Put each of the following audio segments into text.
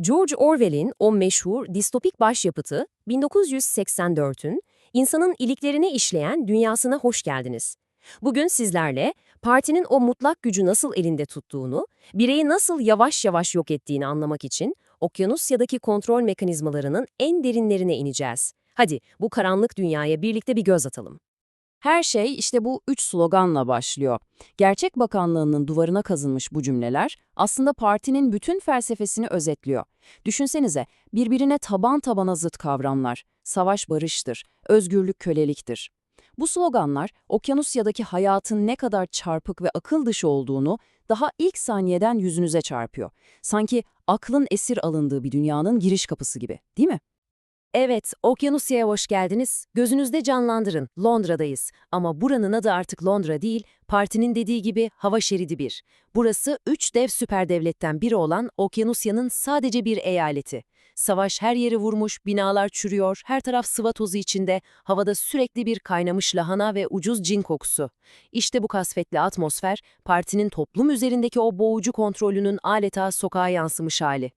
George Orwell'in o meşhur distopik başyapıtı 1984'ün insanın iliklerini işleyen dünyasına hoş geldiniz. Bugün sizlerle partinin o mutlak gücü nasıl elinde tuttuğunu, bireyi nasıl yavaş yavaş yok ettiğini anlamak için Okyanusya'daki kontrol mekanizmalarının en derinlerine ineceğiz. Hadi bu karanlık dünyaya birlikte bir göz atalım. Her şey işte bu üç sloganla başlıyor. Gerçek Bakanlığı'nın duvarına kazınmış bu cümleler aslında partinin bütün felsefesini özetliyor. Düşünsenize birbirine taban tabana zıt kavramlar. Savaş barıştır, özgürlük köleliktir. Bu sloganlar Okyanusya'daki hayatın ne kadar çarpık ve akıl dışı olduğunu daha ilk saniyeden yüzünüze çarpıyor. Sanki aklın esir alındığı bir dünyanın giriş kapısı gibi, değil mi? Evet, Okyanusya'ya hoş geldiniz. Gözünüzde canlandırın, Londra'dayız. Ama buranın adı artık Londra değil, partinin dediği gibi hava şeridi bir. Burası üç dev süper devletten biri olan Okyanusya'nın sadece bir eyaleti. Savaş her yeri vurmuş, binalar çürüyor, her taraf sıva tozu içinde, havada sürekli bir kaynamış lahana ve ucuz cin kokusu. İşte bu kasvetli atmosfer, partinin toplum üzerindeki o boğucu kontrolünün adeta sokağa yansımış hali.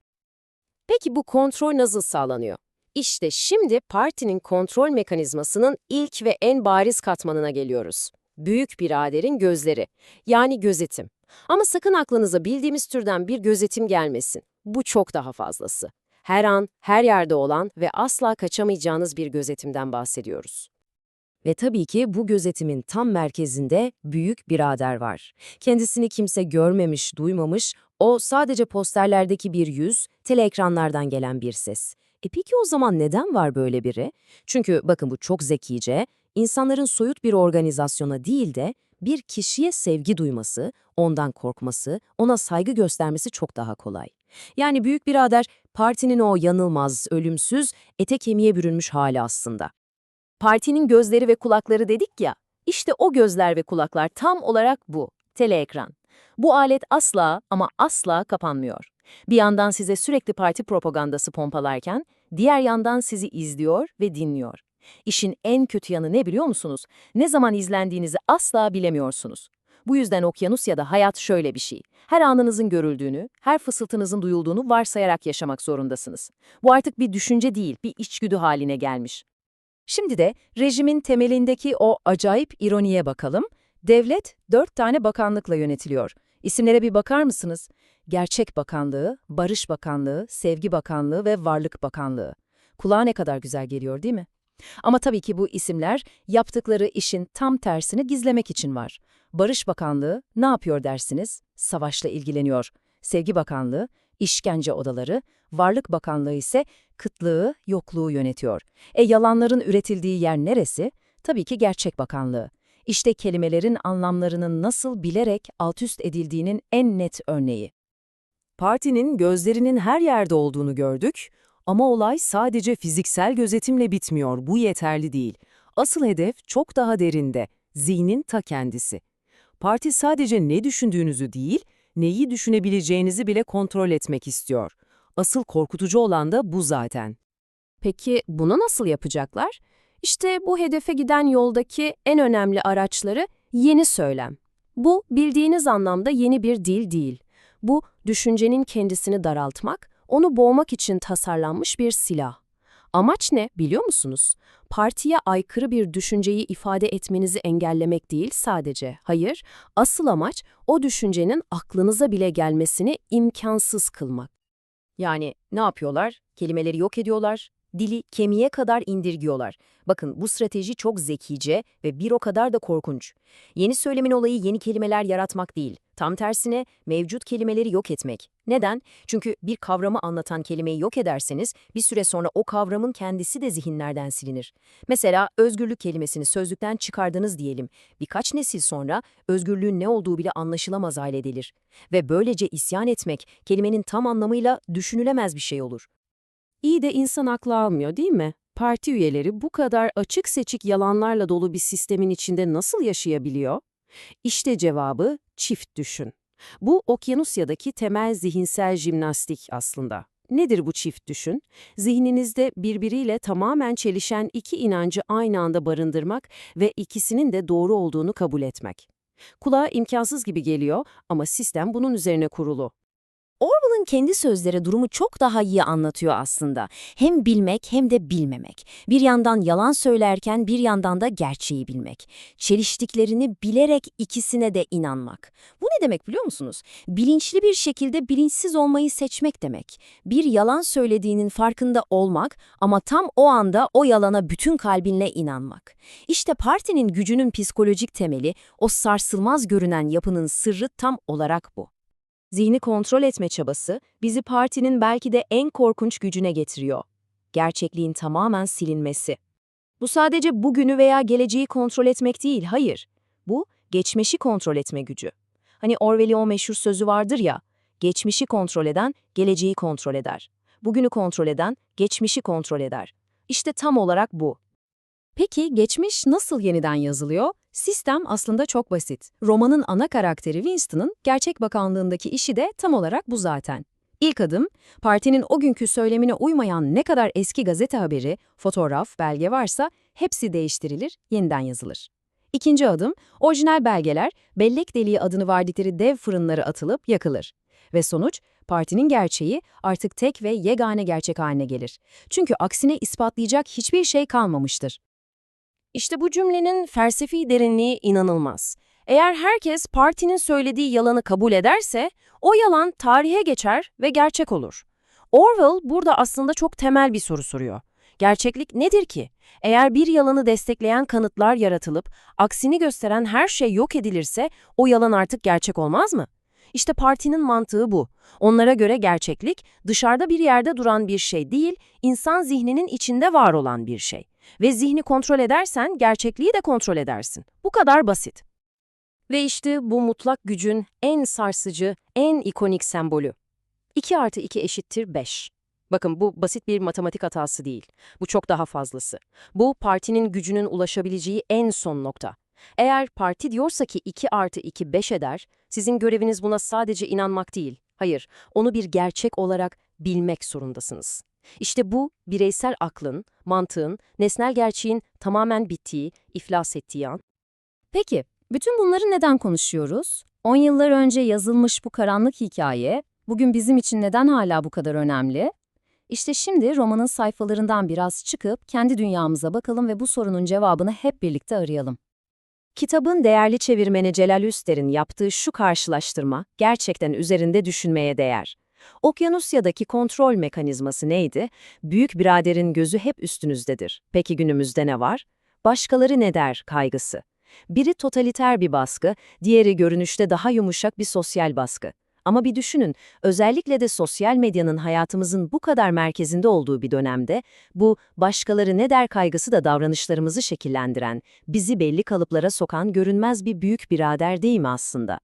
Peki bu kontrol nasıl sağlanıyor? İşte şimdi partinin kontrol mekanizmasının ilk ve en bariz katmanına geliyoruz. Büyük biraderin gözleri, yani gözetim. Ama sakın aklınıza bildiğimiz türden bir gözetim gelmesin. Bu çok daha fazlası. Her an, her yerde olan ve asla kaçamayacağınız bir gözetimden bahsediyoruz. Ve tabii ki bu gözetimin tam merkezinde büyük birader var. Kendisini kimse görmemiş, duymamış, o sadece posterlerdeki bir yüz, teleekranlardan gelen bir ses. E peki o zaman neden var böyle biri? Çünkü bakın bu çok zekice, insanların soyut bir organizasyona değil de bir kişiye sevgi duyması, ondan korkması, ona saygı göstermesi çok daha kolay. Yani büyük birader partinin o yanılmaz, ölümsüz, ete kemiğe bürünmüş hali aslında. Partinin gözleri ve kulakları dedik ya, işte o gözler ve kulaklar tam olarak bu, teleekran. Bu alet asla ama asla kapanmıyor. Bir yandan size sürekli parti propagandası pompalarken, diğer yandan sizi izliyor ve dinliyor. İşin en kötü yanı ne biliyor musunuz? Ne zaman izlendiğinizi asla bilemiyorsunuz. Bu yüzden Okyanusya'da hayat şöyle bir şey. Her anınızın görüldüğünü, her fısıltınızın duyulduğunu varsayarak yaşamak zorundasınız. Bu artık bir düşünce değil, bir içgüdü haline gelmiş. Şimdi de rejimin temelindeki o acayip ironiye bakalım. Devlet dört tane bakanlıkla yönetiliyor. İsimlere bir bakar mısınız? Gerçek Bakanlığı, Barış Bakanlığı, Sevgi Bakanlığı ve Varlık Bakanlığı. Kulağa ne kadar güzel geliyor değil mi? Ama tabii ki bu isimler yaptıkları işin tam tersini gizlemek için var. Barış Bakanlığı ne yapıyor dersiniz? Savaşla ilgileniyor. Sevgi Bakanlığı, işkence odaları, Varlık Bakanlığı ise kıtlığı, yokluğu yönetiyor. E yalanların üretildiği yer neresi? Tabii ki Gerçek Bakanlığı. İşte kelimelerin anlamlarının nasıl bilerek altüst edildiğinin en net örneği. Partinin gözlerinin her yerde olduğunu gördük ama olay sadece fiziksel gözetimle bitmiyor, bu yeterli değil. Asıl hedef çok daha derinde, zihnin ta kendisi. Parti sadece ne düşündüğünüzü değil, neyi düşünebileceğinizi bile kontrol etmek istiyor. Asıl korkutucu olan da bu zaten. Peki bunu nasıl yapacaklar? İşte bu hedefe giden yoldaki en önemli araçları yeni söylem. Bu bildiğiniz anlamda yeni bir dil değil. Bu düşüncenin kendisini daraltmak, onu boğmak için tasarlanmış bir silah. Amaç ne biliyor musunuz? Partiye aykırı bir düşünceyi ifade etmenizi engellemek değil sadece. Hayır, asıl amaç o düşüncenin aklınıza bile gelmesini imkansız kılmak. Yani ne yapıyorlar? Kelimeleri yok ediyorlar, dili kemiğe kadar indirgiyorlar. Bakın bu strateji çok zekice ve bir o kadar da korkunç. Yeni söylemin olayı yeni kelimeler yaratmak değil. Tam tersine mevcut kelimeleri yok etmek. Neden? Çünkü bir kavramı anlatan kelimeyi yok ederseniz bir süre sonra o kavramın kendisi de zihinlerden silinir. Mesela özgürlük kelimesini sözlükten çıkardınız diyelim. Birkaç nesil sonra özgürlüğün ne olduğu bile anlaşılamaz hale gelir. Ve böylece isyan etmek kelimenin tam anlamıyla düşünülemez bir şey olur. İyi de insan aklı almıyor değil mi? Parti üyeleri bu kadar açık seçik yalanlarla dolu bir sistemin içinde nasıl yaşayabiliyor? İşte cevabı çift düşün. Bu Okyanusya'daki temel zihinsel jimnastik aslında. Nedir bu çift düşün? Zihninizde birbiriyle tamamen çelişen iki inancı aynı anda barındırmak ve ikisinin de doğru olduğunu kabul etmek. Kulağa imkansız gibi geliyor ama sistem bunun üzerine kurulu. Orwell'ın kendi sözleri durumu çok daha iyi anlatıyor aslında. Hem bilmek hem de bilmemek. Bir yandan yalan söylerken bir yandan da gerçeği bilmek. Çeliştiklerini bilerek ikisine de inanmak. Bu ne demek biliyor musunuz? Bilinçli bir şekilde bilinçsiz olmayı seçmek demek. Bir yalan söylediğinin farkında olmak ama tam o anda o yalana bütün kalbinle inanmak. İşte partinin gücünün psikolojik temeli, o sarsılmaz görünen yapının sırrı tam olarak bu. Zihni kontrol etme çabası bizi partinin belki de en korkunç gücüne getiriyor. Gerçekliğin tamamen silinmesi. Bu sadece bugünü veya geleceği kontrol etmek değil, hayır. Bu, geçmişi kontrol etme gücü. Hani Orwell'in o meşhur sözü vardır ya, geçmişi kontrol eden, geleceği kontrol eder. Bugünü kontrol eden, geçmişi kontrol eder. İşte tam olarak bu. Peki geçmiş nasıl yeniden yazılıyor? Sistem aslında çok basit. Romanın ana karakteri Winston'ın gerçek bakanlığındaki işi de tam olarak bu zaten. İlk adım, partinin o günkü söylemine uymayan ne kadar eski gazete haberi, fotoğraf, belge varsa hepsi değiştirilir, yeniden yazılır. İkinci adım, orijinal belgeler, bellek deliği adını verdikleri dev fırınlara atılıp yakılır. Ve sonuç, partinin gerçeği artık tek ve yegane gerçek haline gelir. Çünkü aksine ispatlayacak hiçbir şey kalmamıştır. İşte bu cümlenin felsefi derinliği inanılmaz. Eğer herkes partinin söylediği yalanı kabul ederse, o yalan tarihe geçer ve gerçek olur. Orwell burada aslında çok temel bir soru soruyor. Gerçeklik nedir ki? Eğer bir yalanı destekleyen kanıtlar yaratılıp, aksini gösteren her şey yok edilirse, o yalan artık gerçek olmaz mı? İşte partinin mantığı bu. Onlara göre gerçeklik, dışarıda bir yerde duran bir şey değil, insan zihninin içinde var olan bir şey. Ve zihni kontrol edersen gerçekliği de kontrol edersin. Bu kadar basit. Ve işte bu mutlak gücün en sarsıcı, en ikonik sembolü. 2 artı 2 eşittir 5. Bakın bu basit bir matematik hatası değil. Bu çok daha fazlası. Bu partinin gücünün ulaşabileceği en son nokta. Eğer parti diyorsa ki 2 artı 2 5 eder, sizin göreviniz buna sadece inanmak değil. Hayır, onu bir gerçek olarak bilmek zorundasınız. İşte bu, bireysel aklın, mantığın, nesnel gerçeğin tamamen bittiği, iflas ettiği an. Peki, bütün bunları neden konuşuyoruz? 10 yıllar önce yazılmış bu karanlık hikaye, bugün bizim için neden hala bu kadar önemli? İşte şimdi romanın sayfalarından biraz çıkıp kendi dünyamıza bakalım ve bu sorunun cevabını hep birlikte arayalım. Kitabın değerli çevirmeni Celal Üster'in yaptığı şu karşılaştırma gerçekten üzerinde düşünmeye değer. Okyanusya'daki kontrol mekanizması neydi? Büyük biraderin gözü hep üstünüzdedir. Peki günümüzde ne var? Başkaları ne der kaygısı. Biri totaliter bir baskı, diğeri görünüşte daha yumuşak bir sosyal baskı. Ama bir düşünün, özellikle de sosyal medyanın hayatımızın bu kadar merkezinde olduğu bir dönemde, bu başkaları ne der kaygısı da davranışlarımızı şekillendiren, bizi belli kalıplara sokan görünmez bir büyük birader değil mi aslında?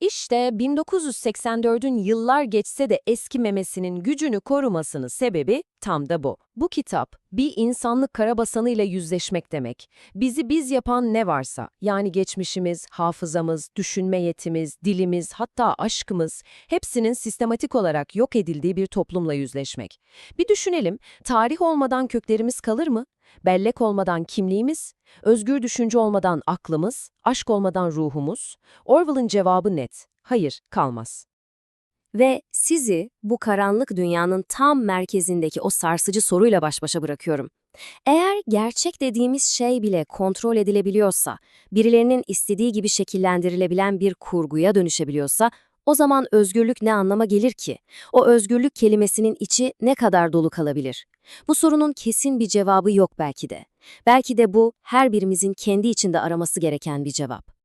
İşte 1984'ün yıllar geçse de eskimemesinin gücünü korumasının sebebi tam da bu. Bu kitap, bir insanlık karabasanıyla yüzleşmek demek. Bizi biz yapan ne varsa, yani geçmişimiz, hafızamız, düşünme yetimiz, dilimiz, hatta aşkımız, hepsinin sistematik olarak yok edildiği bir toplumla yüzleşmek. Bir düşünelim, tarih olmadan köklerimiz kalır mı? Bellek olmadan kimliğimiz, özgür düşünce olmadan aklımız, aşk olmadan ruhumuz? Orwell'ın cevabı net. Hayır, kalmaz. Ve sizi bu karanlık dünyanın tam merkezindeki o sarsıcı soruyla baş başa bırakıyorum. Eğer gerçek dediğimiz şey bile kontrol edilebiliyorsa, birilerinin istediği gibi şekillendirilebilen bir kurguya dönüşebiliyorsa, o zaman özgürlük ne anlama gelir ki? O özgürlük kelimesinin içi ne kadar dolu kalabilir? Bu sorunun kesin bir cevabı yok belki de. Belki de bu her birimizin kendi içinde araması gereken bir cevap.